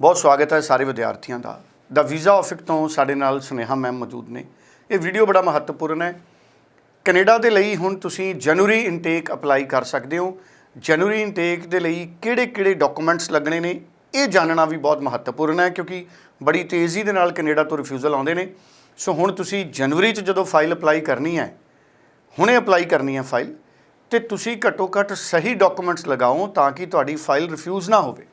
ਬਹੁਤ ਸਵਾਗਤ ਹੈ ਸਾਰੇ ਵਿਦਿਆਰਥੀਆਂ ਦਾ। ਦਾ ਵੀਜ਼ਾ ਆਫਿਕ ਤੋਂ ਸਾਡੇ ਨਾਲ ਸੁਨੇਹਾ ਮੈਮ ਮੌਜੂਦ ਨੇ। ਇਹ ਵੀਡੀਓ ਬੜਾ ਮਹੱਤਵਪੂਰਨ ਹੈ। ਕੈਨੇਡਾ ਦੇ ਲਈ ਹੁਣ ਤੁਸੀਂ ਜਨਵਰੀ ਇਨਟੇਕ ਅਪਲਾਈ ਕਰ ਸਕਦੇ ਹੋ। ਜਨਵਰੀ ਇਨਟੇਕ ਦੇ ਲਈ ਕਿਹੜੇ-ਕਿਹੜੇ ਡਾਕੂਮੈਂਟਸ ਲੱਗਣੇ ਨੇ, ਇਹ ਜਾਣਨਾ ਵੀ ਬਹੁਤ ਮਹੱਤਵਪੂਰਨ ਹੈ ਕਿਉਂਕਿ ਬੜੀ ਤੇਜ਼ੀ ਦੇ ਨਾਲ ਕੈਨੇਡਾ ਤੋਂ ਰਿਫਿਊਜ਼ਲ ਆਉਂਦੇ ਨੇ। ਸੋ ਹੁਣ ਤੁਸੀਂ ਜਨਵਰੀ 'ਚ ਜਦੋਂ ਫਾਈਲ ਅਪਲਾਈ ਕਰਨੀ ਹੈ, ਹੁਣੇ ਅਪਲਾਈ ਕਰਨੀ ਹੈ ਫਾਈਲ ਤੇ ਤੁਸੀਂ ਘੱਟੋ ਘੱਟ ਸਹੀ ਡਾਕੂਮੈਂਟਸ ਲਗਾਓ ਤਾਂ ਕਿ ਤੁਹਾਡੀ ਫਾਈਲ ਰਿਫਿਊਜ਼ ਨਾ ਹੋਵੇ।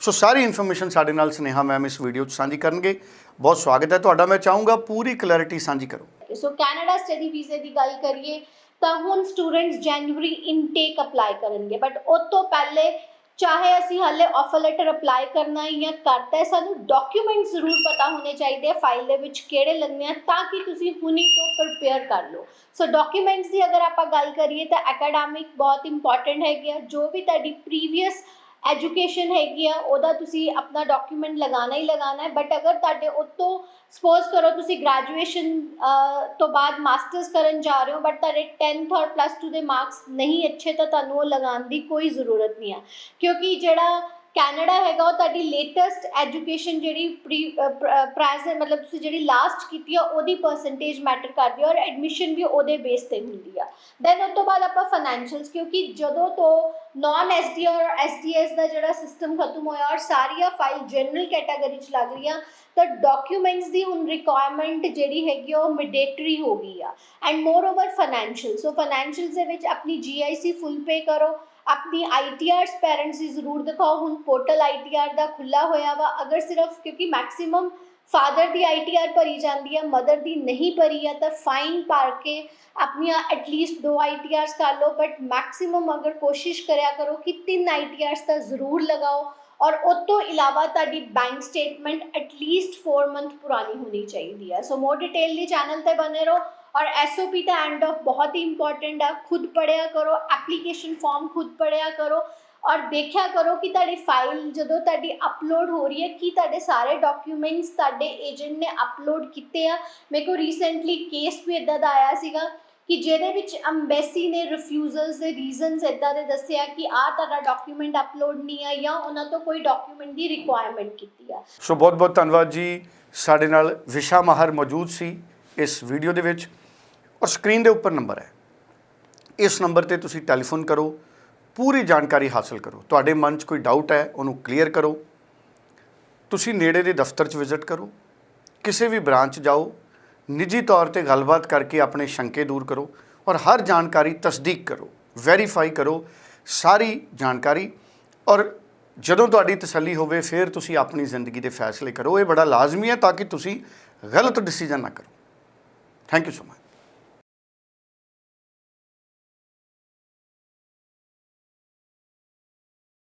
ਸੋ ਸਾਰੀ ਇਨਫੋਰਮੇਸ਼ਨ ਸਾਡੇ ਨਾਲ ਸਨੇਹਾ ਮੈਮ ਇਸ ਵੀਡੀਓ 'ਚ ਸਾਂਝੀ ਕਰਨਗੇ। ਬਹੁਤ ਸਵਾਗਤ ਹੈ ਤੁਹਾਡਾ, ਮੈਂ ਚਾਹੂੰਗਾ ਪੂਰੀ ਕਲੈਰਿਟੀ ਸਾਂਝੀ ਕਰੋ। ਸੋ ਕੈਨੇਡਾ ਸਟੱਡੀ ਵੀਜ਼ੇ ਦੀ ਗੱਲ ਕਰੀਏ, ਤਾਂ ਹੁਣ ਸਟੂਡੈਂਟਸ ਜਨਵਰੀ ਇਨਟੇਕ ਅਪਲਾਈ ਕਰਨਗੇ ਬਟ ਉਸ ਤੋਂ ਪਹਿਲੇ ਚਾਹੇ ਅਸੀਂ ਹਾਲੇ ਆਫਰ ਲੈਟਰ ਅਪਲਾਈ ਕਰਨਾ ਹੈ ਜਾਂ ਕਰਤਾ ਹੈ, ਸਾਨੂੰ ਡਾਕੂਮੈਂਟ ਜ਼ਰੂਰ ਪਤਾ ਹੋਣੇ ਚਾਹੀਦੇ ਆ ਫਾਈਲ ਦੇ ਵਿੱਚ ਕਿਹੜੇ ਲੱਗਣੇ ਆ, ਤਾਂ ਕਿ ਤੁਸੀਂ ਹੁਣੀ ਤੋਂ ਪ੍ਰਪੇਅਰ ਕਰ ਲਓ। ਸੋ ਡਾਕੂਮੈਂਟਸ ਦੀ ਅਗਰ ਆਪਾਂ ਗੱਲ ਕਰੀਏ, ਤਾਂ ਐਕੈਡੈਮਿਕ ਬਹੁਤ ਇੰਪੋਰਟੈਂਟ ਹੈਗੇ ਆ, ਜੋ ਵੀ ਤੁਹਾਡੀ ਪ੍ਰੀਵੀਅਸ ਐਜੂਕੇਸ਼ਨ ਹੈਗੀ ਆ, ਉਹਦਾ ਤੁਸੀਂ ਆਪਣਾ ਡਾਕੂਮੈਂਟ ਲਗਾਣਾ ਹੀ ਲਗਾਣਾ ਹੈ ਬਟ ਅਗਰ ਤੁਹਾਡੇ ਉਤੋਂ ਸਪੋਜ਼ ਕਰੋ ਤੁਸੀਂ ਗ੍ਰੈਜੂਏਸ਼ਨ ਤੋਂ ਬਾਅਦ ਮਾਸਟਰਸ ਕਰਨ ਜਾ ਰਹੇ ਹੋ ਬਟ ਤੁਹਾਡੇ 10th ਔਰ ਪਲੱਸ 2 ਦੇ ਮਾਰਕਸ ਨਹੀਂ ਅੱਛੇ ਤਾਂ ਤੁਹਾਨੂੰ ਉਹ ਲਗਾਉਣ ਦੀ ਕੋਈ ਜ਼ਰੂਰਤ ਨਹੀਂ ਆ। ਕਿਉਂਕਿ ਜਿਹੜਾ ਕੈਨੇਡਾ ਹੈਗਾ ਉਹ ਤੁਹਾਡੀ ਲੇਟੈਸਟ ਐਜੂਕੇਸ਼ਨ ਜਿਹੜੀ ਪ੍ਰੀ ਪ੍ਰੈਜ਼ੈਂਟ ਮਤਲਬ ਤੁਸੀਂ ਜਿਹੜੀ ਲਾਸਟ ਕੀਤੀ ਆ ਉਹਦੀ ਪਰਸੈਂਟੇਜ ਮੈਟਰ ਕਰਦੀ ਆ ਔਰ ਐਡਮਿਸ਼ਨ ਵੀ ਉਹਦੇ ਬੇਸ ਤੇ ਹੁੰਦੀ ਆ। ਦੈਨ ਉਸ ਤੋਂ ਬਾਅਦ ਆਪਾਂ ਫਾਈਨੈਂਸ਼ੀਅਲਸ ਕਿਉਂਕਿ ਜਦੋਂ ਤੋਂ ਨਾਨ ਐਸਡੀ ਔਰ ਐਸਡੀਐਸ ਦਾ ਜਿਹੜਾ ਸਿਸਟਮ ਖਤਮ ਹੋਇਆ ਔਰ ਸਾਰੀਆਂ ਫਾਈਲ ਜਨਰਲ ਕੈਟਾਗਰੀ ਚ ਲੱਗ ਰਹੀਆਂ ਤਾਂ ਡਾਕੂਮੈਂਟਸ ਦੀ ਹੁਣ ਰਿਕੁਆਇਰਮੈਂਟ ਜਿਹੜੀ ਹੈਗੀ ਆ, ਉਹ ਮੈਂਡੇਟਰੀ ਹੋ ਗਈ ਆ। And moreover financial so financials ਦੇ ਵਿੱਚ ਆਪਣੀ ਜੀਆਈਸੀ ਫੁੱਲ ਪੇ ਕਰੋ ਆਪਣੀ ਆਈਟੀਆਰਸ ਪੈਰੈਂਟਸ ਦੀ ਜ਼ਰੂਰ ਦਿਖਾਓ। ਹੁਣ ਪੋਰਟਲ ਆਈਟੀਆਰ ਦਾ ਖੁੱਲਾ ਹੋਇਆ ਵਾ। ਅਗਰ ਸਿਰਫ ਕਿਉਂਕਿ ਮੈਕਸਿਮਮ ਫਾਦਰ ਦੀ ਆਈਟੀਆਰ ਭਰੀ ਜਾਂਦੀ ਹੈ ਮਦਰ ਦੀ ਨਹੀਂ ਭਰੀ ਆ ਤਾਂ ਫਾਈਨ ਭਰ ਕੇ ਆਪਣੀਆਂ ਐਟਲੀਸਟ ਦੋ ਆਈਟੀਆਰਸ ਕਰ ਲਓ। ਬਟ ਮੈਕਸਿਮਮ ਅਗਰ ਕੋਸ਼ਿਸ਼ ਕਰਿਆ ਕਰੋ ਕਿ ਤਿੰਨ ਆਈਟੀਆਰਸ ਤਾਂ ਜ਼ਰੂਰ ਲਗਾਓ। ਔਰ ਉਸ ਤੋਂ ਇਲਾਵਾ ਤੁਹਾਡੀ ਬੈਂਕ ਸਟੇਟਮੈਂਟ ਐਟਲੀਸਟ 4 ਮੰਥ ਪੁਰਾਣੀ ਹੋਣੀ ਚਾਹੀਦੀ ਹੈ। ਸੋ ਮੋਰ ਡਿਟੇਲ ਲਈ ਚੈਨਲ ਤੇ ਬਨੇ ਰਹੋ। ਔਰ ਐਸਓਪੀ ਦਾ ਐਂਡ ਆਫ ਬਹੁਤ ਹੀ ਇੰਪੋਰਟੈਂਟ ਆ ਖੁਦ ਪੜਿਆ ਕਰੋ ਐਪਲੀਕੇਸ਼ਨ ਫਾਰਮ ਖੁਦ ਪੜਿਆ ਕਰੋ ਔਰ ਦੇਖਿਆ ਕਰੋ ਕਿ ਤੁਹਾਡੀ ਫਾਈਲ ਜਦੋਂ ਤੁਹਾਡੀ ਅਪਲੋਡ ਹੋ ਰਹੀ ਹੈ ਕਿ ਤੁਹਾਡੇ ਸਾਰੇ ਡਾਕੂਮੈਂਟਸ ਤੁਹਾਡੇ ਏਜੰਟ ਨੇ ਅਪਲੋਡ ਕੀਤੇ ਆ ਮੇਰੇ ਕੋਲ ਰੀਸੈਂਟਲੀ ਕੇਸ ਵੀ ਇਦਾਂ ਦਾ ਆਇਆ ਸੀਗਾ ਕਿ ਜਿਹਦੇ ਵਿੱਚ ਅੰਬੈਸੀ ਨੇ ਰਿਫਿਊਜ਼ਲਸ ਦੇ ਰੀਜ਼ਨਸ ਇਦਾਂ ਦੇ ਦੱਸਿਆ ਕਿ ਆਹ ਤੁਹਾਡਾ ਡਾਕੂਮੈਂਟ ਅਪਲੋਡ ਨਹੀਂ ਆ ਜਾਂ ਉਹਨਾਂ ਤੋਂ ਕੋਈ ਡਾਕੂਮੈਂਟ ਦੀ ਰਿਕੁਆਇਰਮੈਂਟ ਕੀਤੀ ਆ ਸੋ ਬਹੁਤ ਬਹੁਤ ਧੰਨਵਾਦ ਜੀ ਸਾਡੇ ਨਾਲ ਵਿਸ਼ਾ ਮਾਹਰ ਮੌਜੂਦ ਸੀ ਇਸ ਵੀਡੀਓ ਦੇ ਵਿੱਚ ਔਰ ਸਕਰੀਨ ਦੇ ਉੱਪਰ ਨੰਬਰ ਹੈ। ਇਸ ਨੰਬਰ ਤੇ ਤੁਸੀਂ ਟੈਲੀਫੋਨ ਕਰੋ, ਪੂਰੀ ਜਾਣਕਾਰੀ ਹਾਸਲ ਕਰੋ। ਤੁਹਾਡੇ ਮਨ 'ਚ ਕੋਈ ਡਾਊਟ ਹੈ, ਉਹਨੂੰ ਕਲੀਅਰ ਕਰੋ। ਤੁਸੀਂ ਨੇੜੇ ਦੇ ਦਫ਼ਤਰ 'ਚ ਵਿਜ਼ਿਟ ਕਰੋ। ਕਿਸੇ ਵੀ ਬ੍ਰਾਂਚ ਜਾਓ। ਨਿੱਜੀ ਤੌਰ ਤੇ ਗੱਲਬਾਤ ਕਰਕੇ ਆਪਣੇ ਸ਼ੰਕੇ ਦੂਰ ਕਰੋ ਔਰ ਹਰ ਜਾਣਕਾਰੀ ਤਸਦੀਕ ਕਰੋ। ਵੈਰੀਫਾਈ ਕਰੋ ਸਾਰੀ ਜਾਣਕਾਰੀ ਔਰ ਜਦੋਂ ਤੁਹਾਡੀ ਤਸੱਲੀ ਹੋਵੇ, ਫਿਰ ਤੁਸੀਂ ਆਪਣੀ ਜ਼ਿੰਦਗੀ ਦੇ ਫੈਸਲੇ ਕਰੋ। ਇਹ ਬੜਾ ਲਾਜ਼ਮੀ ਹੈ ਤਾਂ ਕਿ ਤੁਸੀਂ ਗਲਤ ਡਿਸੀਜਨ ਨਾ ਕਰੋ। Thank you so much.